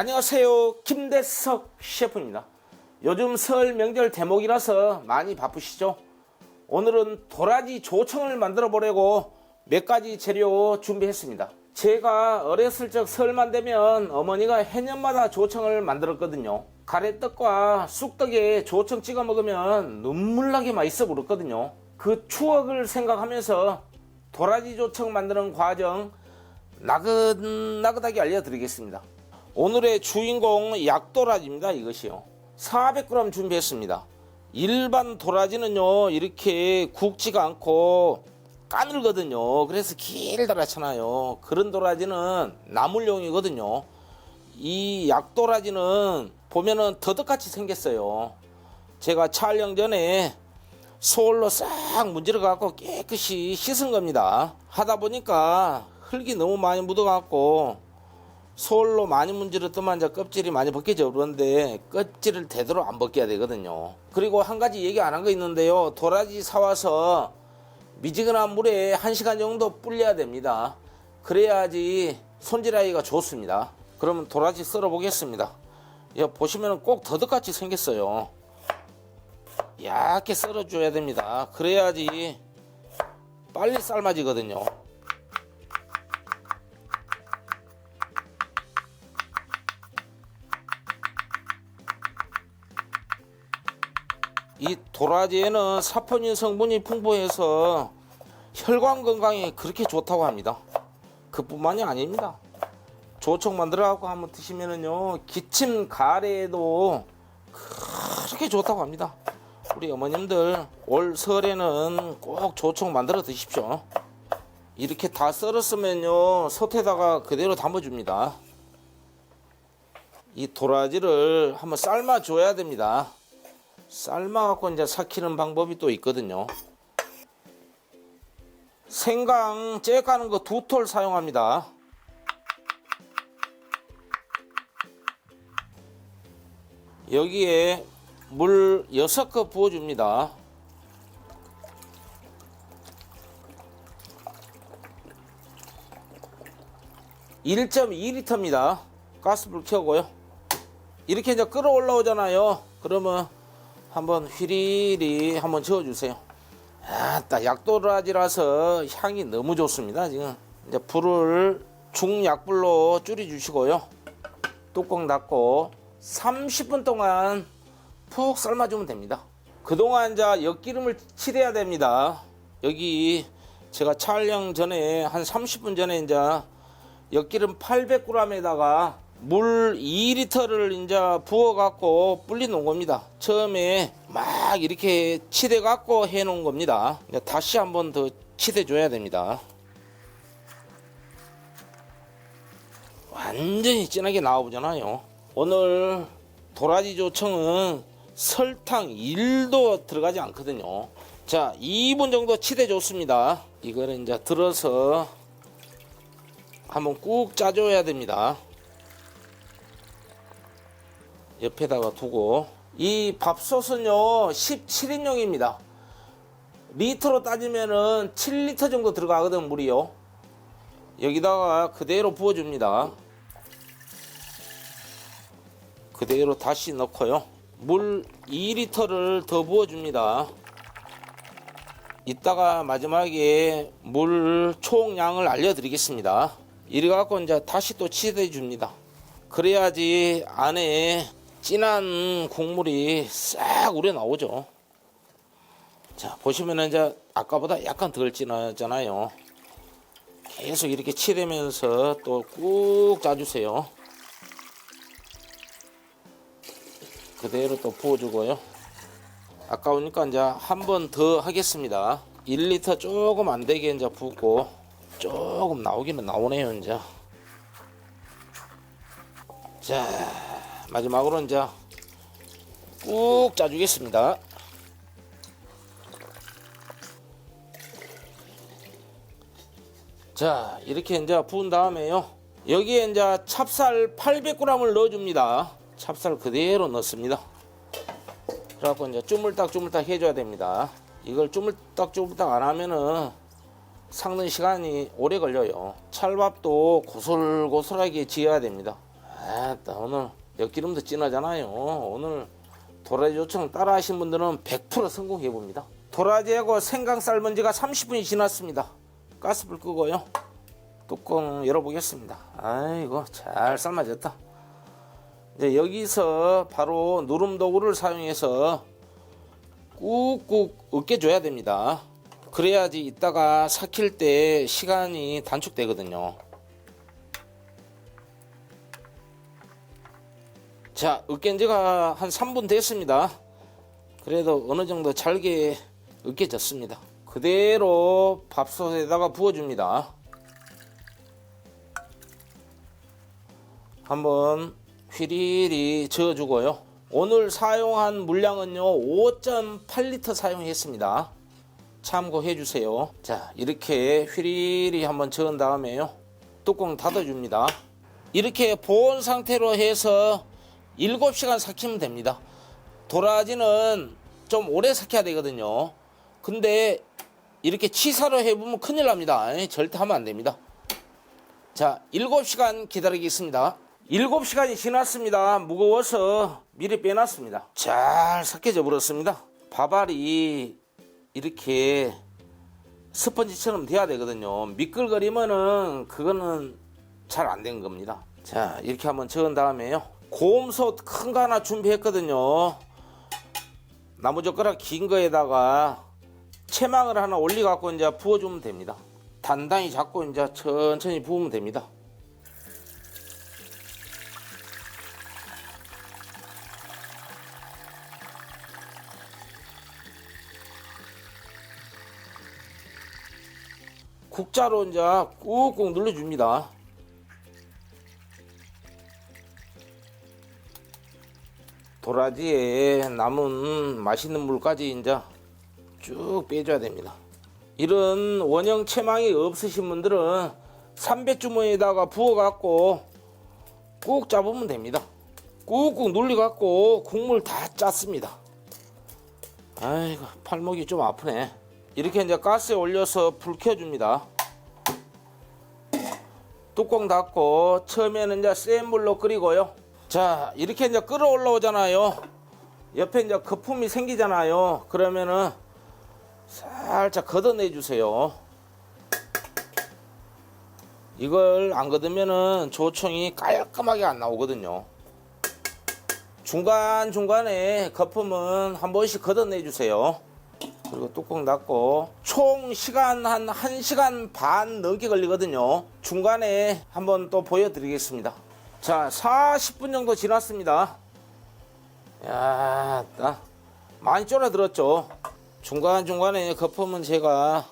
안녕하세요. 김대석 셰프입니다. 요즘 설 명절 대목이라서 많이 바쁘시죠? 오늘은 도라지 조청을 만들어 보려고 몇 가지 재료 준비했습니다. 제가 어렸을 적 설만 되면 어머니가 해년마다 조청을 만들었거든요. 가래떡과 쑥떡에 조청 찍어 먹으면 눈물나게 맛있어 부르거든요. 그 추억을 생각하면서 도라지 조청 만드는 과정 나긋나긋하게 알려드리겠습니다. 오늘의 주인공 약도라지입니다. 이것이요. 400g 준비했습니다. 일반 도라지는요 이렇게 굵지가 않고 까늘거든요. 그래서 길다랗잖아요. 그런 도라지는 나물용이거든요. 이 약도라지는 보면은 더덕같이 생겼어요. 제가 촬영 전에 소울로 싹 문지러 갖고 깨끗이 씻은 겁니다. 하다 보니까 흙이 너무 많이 묻어 갖고 소울로 많이 문지르더만 이제 껍질이 많이 벗겨져 그런데 껍질을 되도록 안 벗겨야 되거든요. 그리고 한 가지 얘기 안 한 거 있는데요. 도라지 사와서 미지근한 물에 한시간 정도 불려야 됩니다. 그래야지 손질하기가 좋습니다. 그러면 도라지 썰어 보겠습니다. 보시면 꼭 더덕같이 생겼어요. 얇게 썰어 줘야 됩니다. 그래야지 빨리 삶아지거든요. 이 도라지에는 사포닌 성분이 풍부해서 혈관 건강에 그렇게 좋다고 합니다. 그뿐만이 아닙니다. 조청 만들어갖고 한번 드시면은요 기침 가래에도 그렇게 좋다고 합니다. 우리 어머님들 올 설에는 꼭 조청 만들어 드십시오. 이렇게 다 썰었으면요 솥에다가 그대로 담아줍니다. 이 도라지를 한번 삶아 줘야 됩니다. 삶아갖고 이제 삭히는 방법이 또 있거든요. 생강 째 까는 거 두 톨 사용합니다. 여기에 물 6컵 부어줍니다. (1.2리터입니다) 가스불 켜고요 이렇게 이제 끓어 올라오잖아요 그러면 한번 휘리리 한번 저어주세요. 아따 약도라지라서 향이 너무 좋습니다. 지금 이제 불을 중약불로 줄여주시고요. 뚜껑 닫고 30분 동안 푹 삶아주면 됩니다. 그동안 이제 엿기름을 칠해야 됩니다. 여기 제가 촬영 전에 한 30분 전에 이제 엿기름 800g에다가 물 2리터를 이제 부어 갖고 불리 놓은 겁니다. 처음에 막 이렇게 치대 갖고 해 놓은 겁니다. 다시 한번 더 치대 줘야 됩니다. 완전히 진하게 나와보잖아요. 오늘 도라지 조청은 설탕 1도 들어가지 않거든요. 자, 2분 정도 치대 줬습니다. 이거를 이제 들어서 한번 꾹 짜줘야 됩니다. 옆에다가 두고. 이 밥솥은요 17인용입니다. 리터로 따지면은 7리터 정도 들어가거든 물이요. 여기다가 그대로 부어줍니다. 그대로 다시 넣고요. 물 2리터를 더 부어줍니다. 이따가 마지막에 물 총량을 알려드리겠습니다. 이래 갖고 이제 다시 또 치대 줍니다. 그래야지 안에 진한 국물이 싹 우려 나오죠. 자, 보시면은 이제 아까보다 약간 덜 진하잖아요. 계속 이렇게 치대면서 또 꾹 짜주세요. 그대로 또 부어주고요. 아까우니까 이제 한 번 더 하겠습니다. 1리터 조금 안 되게 이제 붓고 조금 나오기는 나오네요, 이제. 자, 마지막으로 이제 꾹 짜주겠습니다. 자, 이렇게 이제 부은 다음에요. 여기에 이제 찹쌀 800g을 넣어줍니다. 찹쌀 그대로 넣습니다. 그래갖고 이제 쭈물딱 쭈물딱 해줘야 됩니다. 이걸 쭈물딱 쭈물딱 안 하면은 삭는 시간이 오래 걸려요. 찰밥도 고슬고슬하게 지어야 됩니다. 아따 오늘 엿기름도 진하잖아요. 오늘 도라지 요청 따라 하신 분들은 100% 성공해 봅니다. 도라지하고 생강 삶은 지가 30분이 지났습니다. 가스불 끄고요. 뚜껑 열어보겠습니다. 아이고 잘 삶아졌다. 이제 여기서 바로 누름 도구를 사용해서 꾹꾹 으깨줘야 됩니다. 그래야지 이따가 삭힐 때 시간이 단축되거든요. 자, 으깬 지가 한 3분 됐습니다. 그래도 어느 정도 잘게 으깨졌습니다. 그대로 밥솥에다가 부어줍니다. 한번 휘리리 저어주고요. 오늘 사용한 물량은요 5.8리터 사용했습니다. 참고해 주세요. 자 이렇게 휘리리 한번 저은 다음에요 뚜껑 닫아줍니다. 이렇게 보온 상태로 해서 7시간 삭히면 됩니다. 도라지는 좀 오래 삭혀야 되거든요. 근데 이렇게 치사로 해보면 큰일 납니다. 절대 하면 안 됩니다. 자, 7시간 기다리겠습니다. 7시간이 지났습니다. 무거워서 미리 빼놨습니다. 잘 삭혀져 버렸습니다. 밥알이 이렇게 스펀지처럼 돼야 되거든요. 미끌거리면은 그거는 잘 안 된 겁니다. 자, 이렇게 한번 저은 다음에요. 고음솥 큰 거 하나 준비했거든요. 나무젓가락 긴 거에다가 채망을 하나 올리 갖고 이제 부어주면 됩니다. 단단히 잡고 이제 천천히 부으면 됩니다. 국자로 이제 꾹꾹 눌러줍니다. 도라지에 남은 맛있는 물까지 이제 쭉 빼줘야 됩니다. 이런 원형 채망이 없으신 분들은 300주머니에다가 부어갖고 꾹 잡으면 됩니다. 꾹꾹 눌려갖고 국물 다 짰습니다. 아이고 팔목이 좀 아프네. 이렇게 이제 가스에 올려서 불 켜줍니다. 뚜껑 닫고 처음에는 이제 센 물로 끓이고요. 자 이렇게 이제 끓어 올라오잖아요. 옆에 이제 거품이 생기잖아요. 그러면은 살짝 걷어내 주세요. 이걸 안 걷으면은 조청이 깔끔하게 안 나오거든요. 중간 중간에 거품은 한 번씩 걷어내 주세요. 그리고 뚜껑 닫고 총 시간 한 1시간 반 넘게 걸리거든요. 중간에 한번 또 보여드리겠습니다. 자, 40분 정도 지났습니다. 야, 따 많이 쫄아들었죠. 중간중간에 거품은 제가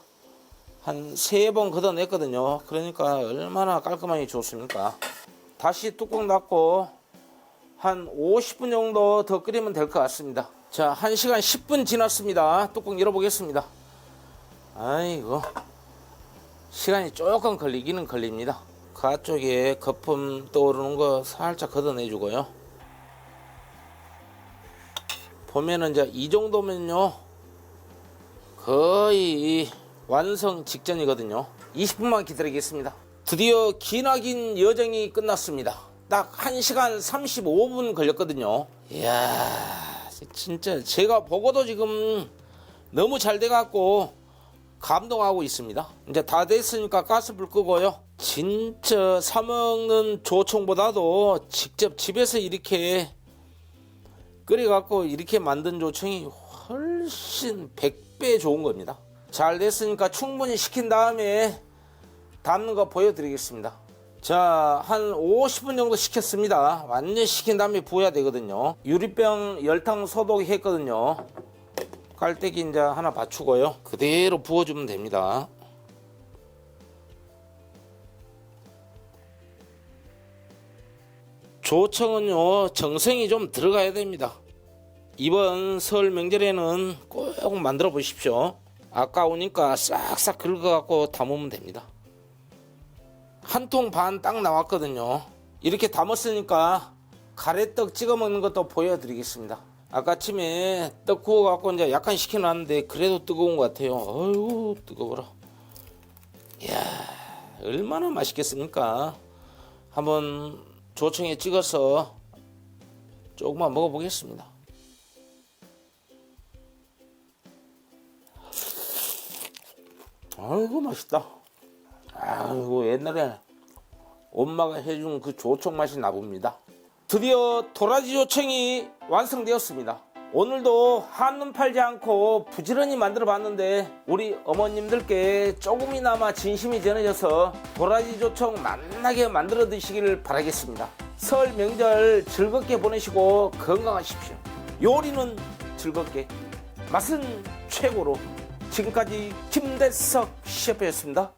한 세 번 걷어냈거든요. 그러니까 얼마나 깔끔하게 좋습니까? 다시 뚜껑 닫고 한 50분 정도 더 끓이면 될 것 같습니다. 자, 1시간 10분 지났습니다. 뚜껑 열어보겠습니다. 아이고, 시간이 조금 걸리기는 걸립니다. 가쪽에 거품 떠오르는 거 살짝 걷어내주고요. 보면은 이제 이 정도면요. 거의 완성 직전이거든요. 20분만 기다리겠습니다. 드디어 기나긴 여정이 끝났습니다. 딱 1시간 35분 걸렸거든요. 이야, 진짜 제가 보고도 지금 너무 잘 돼갖고 감동하고 있습니다. 이제 다 됐으니까 가스불 끄고요. 진짜 사먹는 조청보다도 직접 집에서 이렇게 끓여갖고 이렇게 만든 조청이 훨씬 100배 좋은 겁니다. 잘 됐으니까 충분히 식힌 다음에 담는 거 보여드리겠습니다. 자, 한 50분 정도 식혔습니다. 완전 식힌 다음에 부어야 되거든요. 유리병 열탕 소독했거든요. 깔때기 이제 하나 받추고요. 그대로 부어주면 됩니다. 조청은요, 정성이 좀 들어가야 됩니다. 이번 설 명절에는 꼭 만들어 보십시오. 아까우니까 싹싹 긁어갖고 담으면 됩니다. 한 통 반 딱 나왔거든요. 이렇게 담았으니까 가래떡 찍어 먹는 것도 보여드리겠습니다. 아까 아침에 떡 구워갖고 이제 약간 식혀놨는데 그래도 뜨거운 것 같아요. 어휴 뜨거워라. 이야 얼마나 맛있겠습니까? 한번 조청에 찍어서 조금만 먹어보겠습니다. 아이고 맛있다. 아이고 옛날에 엄마가 해준 그 조청 맛이 나봅니다. 드디어 도라지 조청이 완성되었습니다. 오늘도 한눈 팔지 않고 부지런히 만들어 봤는데 우리 어머님들께 조금이나마 진심이 전해져서 도라지 조청 맛나게 만들어 드시기를 바라겠습니다. 설 명절 즐겁게 보내시고 건강하십시오. 요리는 즐겁게, 맛은 최고로. 지금까지 김대석 셰프였습니다.